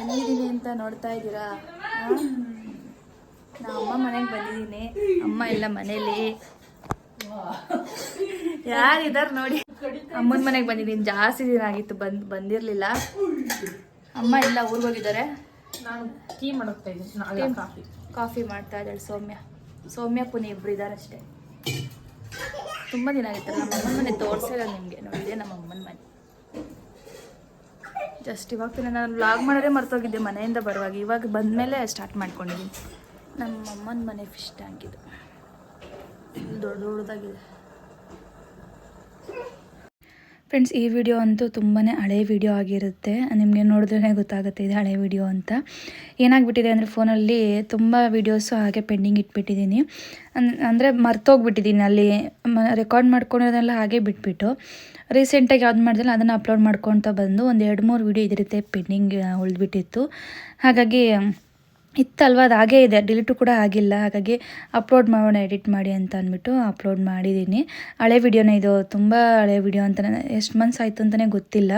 ಎಲ್ಲಿದ್ದೀನಿ ಅಂತ ನೋಡ್ತಾ ಇದ್ದೀರಾ? ನಾ ಅಮ್ಮ ಮನೆಗೆ ಬಂದಿದ್ದೀನಿ. ಅಮ್ಮ ಎಲ್ಲ ಮನೇಲಿ. ಯಾರಿದಾರ ನೋಡಿ. ಅಮ್ಮನ ಮನೆಗೆ ಬಂದಿದ್ದೀನಿ. ಜಾಸ್ತಿ ದಿನ ಆಗಿತ್ತು ಬಂದ್ ಬಂದಿರಲಿಲ್ಲ. ಅಮ್ಮ ಎಲ್ಲ ಊರಿಗೆ ಹೋಗಿದ್ದಾರೆ. ನಾನು ಟೀ ಮಾಡ್ತಾ ಇದ್ದೀನಿ. ಕಾಫಿ. ಕಾಫಿ ಮಾಡ್ತಾ ಇದ್ದಾಳೆ ಸೌಮ್ಯ. ಸೌಮ್ಯ ಪುನಿ ಇಬ್ರು ಇದ್ದಾರೆ ಅಷ್ಟೇ ತುಂಬ ದಿನ ಆಗಿತ್ತಲ್ಲ ನಮ್ಮ ಅಮ್ಮನ ಮನೆ ತೋರಿಸಿಲ್ಲ ನಿಮಗೆ ನೋಡಿದೆ ನಮ್ಮ ಅಮ್ಮನ ಮನೆ ಜಸ್ಟ್ ಇವಾಗ ತಿನ್ನ ನಾನು ವ್ಲಾಗ್ ಮಾಡೋದೇ ಮರ್ತೋಗಿದ್ದೆ, ಮನೆಯಿಂದ ಬರುವಾಗ. ಇವಾಗ ಬಂದಮೇಲೆ ಸ್ಟಾರ್ಟ್ ಮಾಡ್ಕೊಂಡಿದ್ದೀನಿ ನಮ್ಮ ಅಮ್ಮನ ಮನೆ ಫಿಶ್ ಟ್ಯಾಂಕ್ ಇದು. ದೊಡ್ಡ ದೊಡ್ಡದಾಗಿದೆ. ಫ್ರೆಂಡ್ಸ್ ಈ ವಿಡಿಯೋ ಅಂತೂ ತುಂಬಾ ಹಳೆ ವಿಡಿಯೋ ಆಗಿರುತ್ತೆ. ನಿಮಗೆ ನೋಡಿದ್ರೇ ಗೊತ್ತಾಗುತ್ತೆ ಇದು ಹಳೆ ವಿಡಿಯೋ ಅಂತ. ಏನಾಗ್ಬಿಟ್ಟಿದೆ ಅಂದರೆ ಫೋನಲ್ಲಿ ತುಂಬ ವೀಡಿಯೋಸು ಹಾಗೆ ಪೆಂಡಿಂಗ್ ಇಟ್ಬಿಟ್ಟಿದ್ದೀನಿ. ಅಂದರೆ ಮರ್ತೋಗ್ಬಿಟ್ಟಿದ್ದೀನಿ ಅಲ್ಲಿ. ರೆಕಾರ್ಡ್ ಮಾಡ್ಕೊಂಡಿರೋದೆಲ್ಲ ಹಾಗೆ ಬಿಟ್ಬಿಟ್ಟು. ರೀಸೆಂಟಾಗಿ ಯಾವ್ದು ಮಾಡಿದ್ರಲ್ಲ ಅದನ್ನು ಅಪ್ಲೋಡ್ ಮಾಡ್ಕೊಳ್ತಾ ಬಂದು ಒಂದು ಎರಡು ಮೂರು ವೀಡಿಯೋ ಇದಿರುತ್ತೆ ಪೆಂಡಿಂಗ್ ಉಳಿದ್ಬಿಟ್ಟಿತ್ತು. ಹಾಗಾಗಿ ಇತ್ತಲ್ವ? ಅದು ಹಾಗೇ ಇದೆ. ಡಿಲೀಟು ಕೂಡ ಆಗಿಲ್ಲ. ಹಾಗಾಗಿ ಅಪ್ಲೋಡ್ ಮಾಡೋಣ, ಎಡಿಟ್ ಮಾಡಿ ಅಂತ ಅಂದ್ಬಿಟ್ಟು ಅಪ್ಲೋಡ್ ಮಾಡಿದ್ದೀನಿ. ಹಳೆ ವಿಡಿಯೋನೇ ಇದು. ತುಂಬ ಹಳೆ ವಿಡಿಯೋ ಅಂತ ಎಷ್ಟು ಮಂತ್ಸ್ ಆಯಿತು ಅಂತಲೇ ಗೊತ್ತಿಲ್ಲ.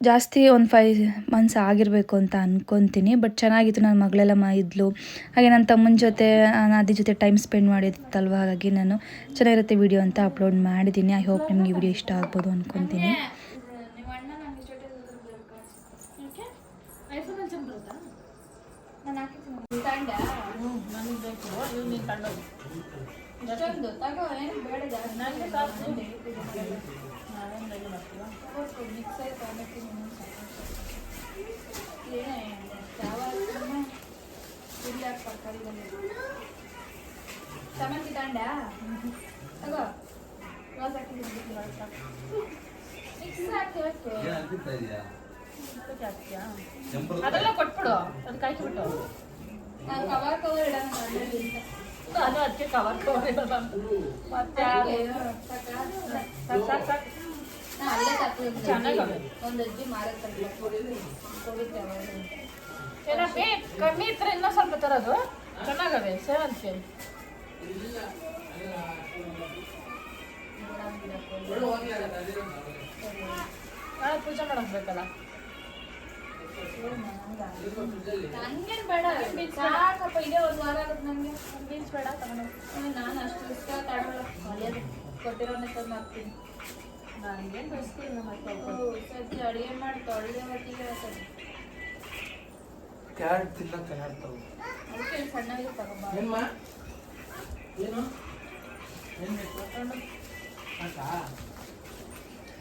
ಜಾಸ್ತಿ ಒಂದು ಫೈವ್ ಮಂತ್ಸ್ ಆಗಿರಬೇಕು ಅಂತ ಅಂದ್ಕೊತೀನಿ ಬಟ್ ಚೆನ್ನಾಗಿತ್ತು. ನನ್ನ ಮಗಳೆಲ್ಲ ಮಾ, ಇದ್ಲು. ಹಾಗೆ ನನ್ನ ತಮ್ಮನ ಜೊತೆ ಅದ್ರ ಜೊತೆ ಟೈಮ್ ಸ್ಪೆಂಡ್ ಮಾಡಿತ್ತಲ್ವ ಹಾಗಾಗಿ ನಾನು ಚೆನ್ನಾಗಿರುತ್ತೆ ವಿಡಿಯೋ ಅಂತ ಅಪ್ಲೋಡ್ ಮಾಡಿದ್ದೀನಿ. ಐ ಹೋಪ್ ನಿಮಗೆ ವಿಡಿಯೋ ಇಷ್ಟ ಆಗ್ಬೋದು ಅನ್ಕೊತೀನಿ. ಬೇಕು ಇವ್ ನೀನು ತಗೊಂಡೋಗಿ ನನಗೆ ಸಾಕು ನಾವೇನು ರೆಡಿ ಮಾಡ್ತೀವ ಸಾಮಾನ್ಯ ತಾಂಡ ತಗೋ ರೋಸ್ ಅದಕ್ಕೆ ಹಾಕ್ತೀಯಾ ಅದೆಲ್ಲ ಕೊಟ್ಬಿಡು ಅದಕ್ಕೆ ಹಾಕಿಬಿಟ್ಟು ಕವರ್ ಕವರ್ ಇಡೋಣ ಅದಕ್ಕೆ ಕವರ್ ಕವರ್ ಮತ್ತೆ ಚೆನ್ನಾಗವೆ ಕಮ್ಮಿ ಇದ್ರೆ ಇನ್ನೂ ಸ್ವಲ್ಪ ತರೋದು ಚೆನ್ನಾಗವೆ ಸೇವಂತಿಗೆ ನಾಳೆ ಪೂಜೆ ಮಾಡಕ್ ಬೇಕಲ್ಲ? ನನ್ಗೇನ್ ಬೇಡ ಸಾಕಪ್ಪ ಇದೇ ಒಂದು ವಾರ ಆಗುತ್ತೆ ನನಗೆ ಬೀನ್ಸ್ ಬೇಡ ತಗೊಂಡು ನಾನು ಅಷ್ಟು ಇಷ್ಟ ತಗೊಳ್ಳಲ್ಲ ಒಳ್ಳೆಯದು ಕೊಟ್ಟಿರೋನೇ ತಂದು ಹಾಕ್ತೀನಿ. ನನಗೇನು ಬಯಸ್ತೀನಿ ಮತ್ತೆ ಸಜ್ಜಿ ಅಡುಗೆ ಮಾಡಿ ತೊಳೆದೆ ಹೊತ್ತಿಗೆ ಸರಿ ಕ್ಯಾರೆಟ್ ತಿನ್ನಕ್ ಚೆನ್ನಾಗಿರ್ತಾವೆ ಅದಕ್ಕೆ ಸಣ್ಣಗೆ ತಗೊಂಬ. ಏನ್ಮ? ಏನು? ಏನ್ ಬೇಕು? ಸಾಕಾ ಅಲ್ಲ.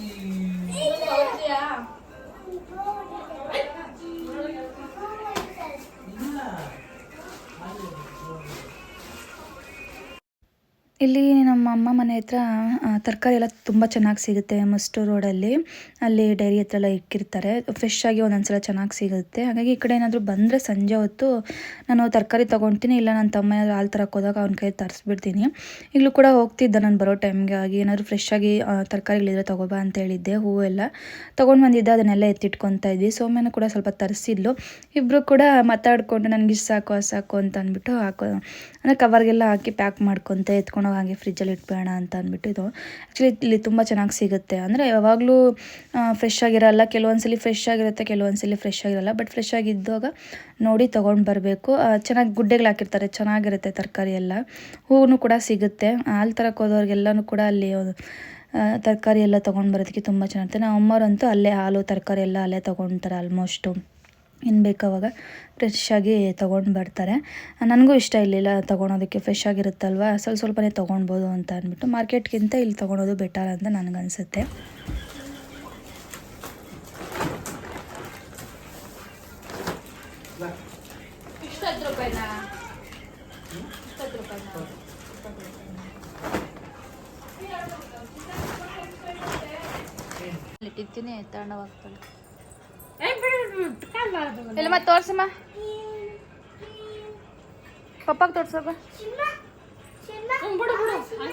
Hey. ಇಲ್ಲಿ ನಮ್ಮ ಅಮ್ಮ ಮನೆ ಹತ್ರ ತರಕಾರಿ ಎಲ್ಲ ತುಂಬ ಚೆನ್ನಾಗಿ ಸಿಗುತ್ತೆ ಮಸ್ಟು ರೋಡಲ್ಲಿ. ಅಲ್ಲಿ ಡೈರಿ ಹತ್ರ ಎಲ್ಲ ಇಕ್ಕಿರ್ತಾರೆ. ಫ್ರೆಶ್ ಆಗಿ ಒಂದೊಂದ್ಸಲ ಚೆನ್ನಾಗಿ ಸಿಗುತ್ತೆ. ಹಾಗಾಗಿ ಈ ಕಡೆ ಏನಾದರೂ ಬಂದರೆ ಸಂಜೆ ಹೊತ್ತು ನಾನು ತರಕಾರಿ ತೊಗೊತೀನಿ, ಇಲ್ಲ ನನ್ನ ತಮ್ಮ ಏನಾದರೂ ಹಾಲು ತರಕ್ಕೆ ಹೋದಾಗ ಅವ್ನ ಕೈ ತರಿಸ್ಬಿಡ್ತೀನಿ. ಈಗಲೂ ಕೂಡ ಹೋಗ್ತಿದ್ದ ನಾನು ಬರೋ ಟೈಮ್ಗೆ ಆಗಿ ಏನಾದರೂ ಫ್ರೆಶ್ ಆಗಿ ತರಕಾರಿಗಳಿದ್ರೆ ತಗೋಬಾ ಅಂತ ಹೇಳಿದ್ದೆ ಹೂವೆಲ್ಲ ತೊಗೊಂಡು ಬಂದಿದ್ದೆ, ಅದನ್ನೆಲ್ಲ ಎತ್ತಿಟ್ಕೊತಾ ಇದ್ವಿ. ಸೋಮ್ಯನೂ ಕೂಡ ಸ್ವಲ್ಪ ತರಿಸಿದ್ಲು. ಇಬ್ಬರು ಕೂಡ ಮಾತಾಡಿಕೊಂಡು, ನನಗೆ ಇಷ್ಟು ಸಾಕು ಸಾಕು ಅಂತ ಅಂದ್ಬಿಟ್ಟು ಹಾಕೋ, ಅಂದರೆ ಕವರ್ಗೆಲ್ಲ ಹಾಕಿ ಪ್ಯಾಕ್ ಮಾಡ್ಕೊತ ಎತ್ಕೊಂಡು ಹೋಗಿ ಹಾಗೆ ಫ್ರಿಜ್ಜಲ್ಲಿ ಇಟ್ಬೇಡ ಅಂತ ಅಂದ್ಬಿಟ್ಟು ಇದು. ಆ್ಯಕ್ಚುಲಿ ಇಲ್ಲಿ ತುಂಬ ಚೆನ್ನಾಗಿ ಸಿಗುತ್ತೆ. ಅಂದರೆ ಯಾವಾಗಲೂ ಫ್ರೆಶ್ ಆಗಿರಲ್ಲ, ಕೆಲವೊಂದ್ಸಲಿ ಫ್ರೆಶ್ ಆಗಿರುತ್ತೆ, ಕೆಲವೊಂದ್ಸಲಿ ಫ್ರೆಶ್ ಆಗಿರಲ್ಲ. ಬಟ್ ಫ್ರೆಶ್ ಆಗಿದ್ದಾಗ ನೋಡಿ ತೊಗೊಂಡು ಬರಬೇಕು. ಚೆನ್ನಾಗಿ ಗುಡ್ಡೆಗಳು ಹಾಕಿರ್ತಾರೆ. ಚೆನ್ನಾಗಿರುತ್ತೆ ತರಕಾರಿ ಎಲ್ಲ. ಹೂವು ಕೂಡ ಸಿಗುತ್ತೆ. ಹಾಲು ತರಕ್ಕೆ ಹೋದವ್ರಿಗೆಲ್ಲನೂ ಕೂಡ ಅಲ್ಲಿ ತರಕಾರಿ ಎಲ್ಲ ತೊಗೊಂಡು ಬರೋದಕ್ಕೆ ತುಂಬ ಚೆನ್ನಾಗಿರುತ್ತೆ. ನಮ್ಮ ಅಮ್ಮವ್ರಂತೂ ಅಲ್ಲೇ ಹಾಲು, ತರಕಾರಿ ಎಲ್ಲ ಅಲ್ಲೇ ತೊಗೊಳ್ತಾರೆ ಆಲ್ಮೋಸ್ಟು ಏನು ಬೇಕು ಅವಾಗ ಫ್ರೆಶ್ ಆಗಿ ತೊಗೊಂಡು ಬರ್ತಾರೆ. ನನಗೂ ಇಷ್ಟ ಇರಲಿಲ್ಲ ತೊಗೊಳೋದಕ್ಕೆ ಫ್ರೆಶ್ ಆಗಿರುತ್ತಲ್ವ ಸ್ವಲ್ಪ ಸ್ವಲ್ಪನೇ ತೊಗೊಳ್ಬೋದು ಅಂತ ಅಂದ್ಬಿಟ್ಟು ಮಾರ್ಕೆಟ್ಗಿಂತ ಇಲ್ಲಿ ತೊಗೊಳೋದು ಬೆಟರ್ ಅಂತ ನನಗನ್ಸುತ್ತೆ. ಇಟ್ಟಿರ್ತೀನಿ ತಗೊಂಡೋಗ್ತಾಳೆ ಇಲ್ಲ ಮತ್ತೆ ತೋರ್ಸಮ್ಮ. ಪಪ್ಪಾಗ ತೋರ್ಸೋಗ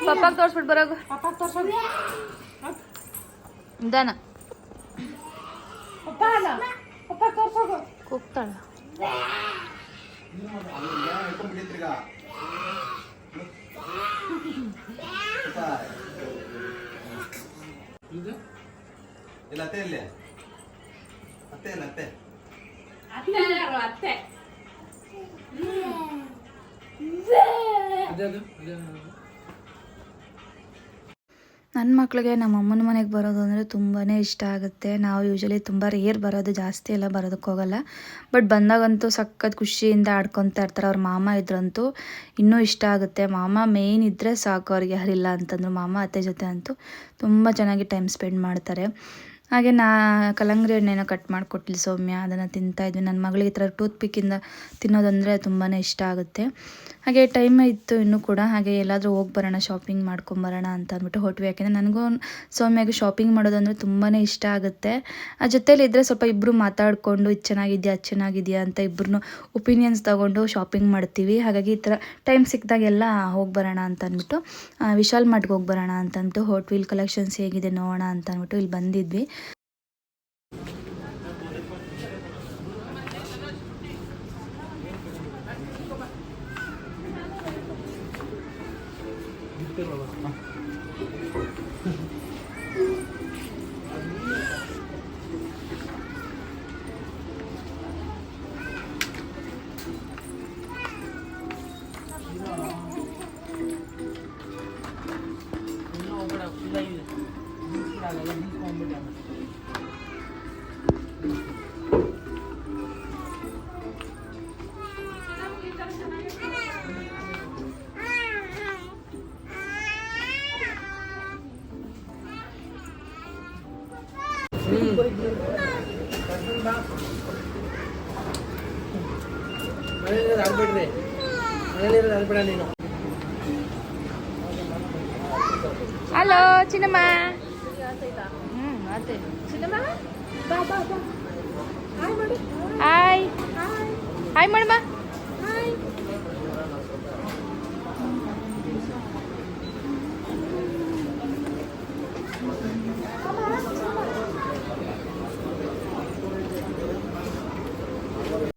ಪಪ್ಪಾಗ ತೋರ್ಸ್ಬಿಟ್ಟು ಬರೋಗು. ಪಾಪ ತೋರ್ಸೋದು ನಿಧಾನ. ಪಪ್ಪ ಅಲ್ಲ. ಪಪ್ಪ ತೋರ್ಸೋದು ಕೂಗ್ತಾಳ. ಇದು? ಇಲ್ಲ ಅತ್ತೆ ಇಲ್ಲ. ಅತ್ತೆ ಇಲ್ಲ ಅತ್ತೆ. ಅತ್ತೆ ಯಾರು? ನನ್ನ ಮಕ್ಕಳಿಗೆ ನಮ್ಮ ಅಮ್ಮನ ಮನೆಗೆ ಬರೋದು ಅಂದರೆ ತುಂಬಾ ಇಷ್ಟ ಆಗುತ್ತೆ. ನಾವು ಯೂಶಲಿ ತುಂಬ ರೇರ್ ಬರೋದು ಜಾಸ್ತಿ ಎಲ್ಲ ಬರೋದಕ್ಕೆ ಹೋಗಲ್ಲ. ಬಟ್ ಬಂದಾಗಂತೂ ಸಖತ್ ಖುಷಿಯಿಂದ ಆಡ್ಕೊತಾ ಇರ್ತಾರೆ. ಅವ್ರ ಮಾಮ ಇದ್ರಂತೂ ಇನ್ನೂ ಇಷ್ಟ ಆಗುತ್ತೆ. ಮಾಮ ಮೇಯ್ನ್ ಇದ್ದರೆ ಸಾಕು ಅವ್ರಿಗೆ ಯಾರಿಲ್ಲ ಅಂತಂದ್ರು. ಮಾಮ ಅತ್ತೆ ಜೊತೆ ಅಂತೂ ತುಂಬ ಚೆನ್ನಾಗಿ ಟೈಮ್ ಸ್ಪೆಂಡ್ ಮಾಡ್ತಾರೆ. ಹಾಗೆ ನಾ ಕಲ್ಲಂಗಡಿ ಹಣ್ಣೇನೋ ಕಟ್ ಮಾಡಿಕೊಟ್ಲಿ ಸೌಮ್ಯ, ಅದನ್ನು ತಿಂತಾಯಿದ್ವಿ ನನ್ನ ಮಗಳಿಗೆ ಈ ಥರ ಟೂತ್ ಪಿಕ್ಕಿಂದ ತಿನ್ನೋದಂದರೆ ತುಂಬಾ ಇಷ್ಟ ಆಗುತ್ತೆ. ಹಾಗೆ ಟೈಮ್ ಇತ್ತು ಇನ್ನೂ ಕೂಡ. ಹಾಗೆ ಎಲ್ಲಾದರೂ ಹೋಗಿ ಬರೋಣ, ಶಾಪಿಂಗ್ ಮಾಡ್ಕೊಂಬರೋಣ ಅಂತ ಅಂದ್ಬಿಟ್ಟು ಹೊಟ್ವಿ ಯಾಕೆಂದರೆ ನನಗೂ ಸೌಮ್ಯಾಗೆ ಶಾಪಿಂಗ್ ಮಾಡೋದಂದರೆ ತುಂಬಾ ಇಷ್ಟ ಆಗುತ್ತೆ. ಆ ಜೊತೇಲಿ ಇದ್ದರೆ ಸ್ವಲ್ಪ ಇಬ್ಬರು ಮಾತಾಡಿಕೊಂಡು, ಇದು ಚೆನ್ನಾಗಿದೆಯಾ, ಅದು ಚೆನ್ನಾಗಿದೆಯಾ ಅಂತ ಇಬ್ಬರು ಒಪಿನಿಯನ್ಸ್ ತೊಗೊಂಡು ಶಾಪಿಂಗ್ ಮಾಡ್ತೀವಿ. ಹಾಗಾಗಿ ಈ ಥರ ಟೈಮ್ ಸಿಕ್ಕಿದಾಗೆಲ್ಲ ಹೋಗಿ ಬರೋಣ ಅಂತ ಅಂದ್ಬಿಟ್ಟು ವಿಶಾಲ್ ಮಾರ್ಟ್ಗೆ ಹೋಗಿ ಬರೋಣ ಅಂತಂದ್ಬಿಟ್ಟು ಹೋಟ್ ವೀಲ್ ಕಲೆಕ್ಷನ್ಸ್ ಹೇಗಿದೆ ನೋಡೋಣ ಅಂತ ಅಂದ್ಬಿಟ್ಟು ಇಲ್ಲಿ ಬಂದಿದ್ವಿ. ಇನ್ನೂ ಮನೇಲಿರೋದು ಆಗ್ಬಿಡ್ರಿ ಮನೇಲಿರೋದು ಆಗ್ಬೇಡ ನೀನು ಹಲೋ ಚಿನ್ನಮ್ಮ ಹ್ಞೂ ಅದೇ ಚಿನ್ನಮ್ಮ ಹಾಯ್ ಹಾಯ್ ಮಾಡಮ್ಮ